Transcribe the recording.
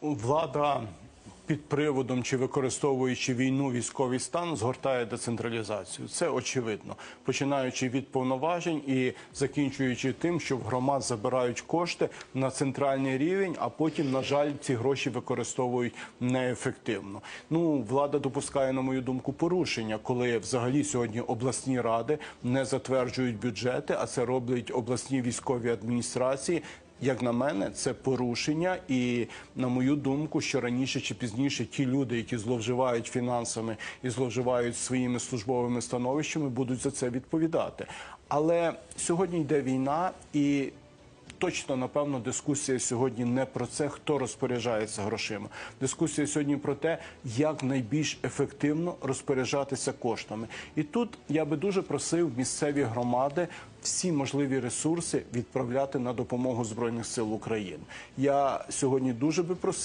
Влада під приводом чи використовуючи війну, військовий стан, згортає децентралізацію. Це очевидно, починаючи від повноважень і закінчуючи тим, що в громад забирають кошти на центральний рівень, а потім, на жаль, ці гроші використовують неефективно. Ну, влада допускає, на мою думку, порушення, коли взагалі сьогодні обласні ради не затверджують бюджети, а це роблять обласні військові адміністрації. Як на мене, це порушення, і на мою думку, що раніше чи пізніше ті люди, які зловживають фінансами і зловживають своїми службовими становищами, будуть за це відповідати. Але сьогодні йде війна і. Точно, напевно, дискусія сьогодні не про це, хто розпоряджається грошима. Дискусія сьогодні про те, як найбільш ефективно розпоряджатися коштами. І тут я би дуже просив місцеві громади всі можливі ресурси відправляти на допомогу Збройних сил України. Я сьогодні дуже би просив.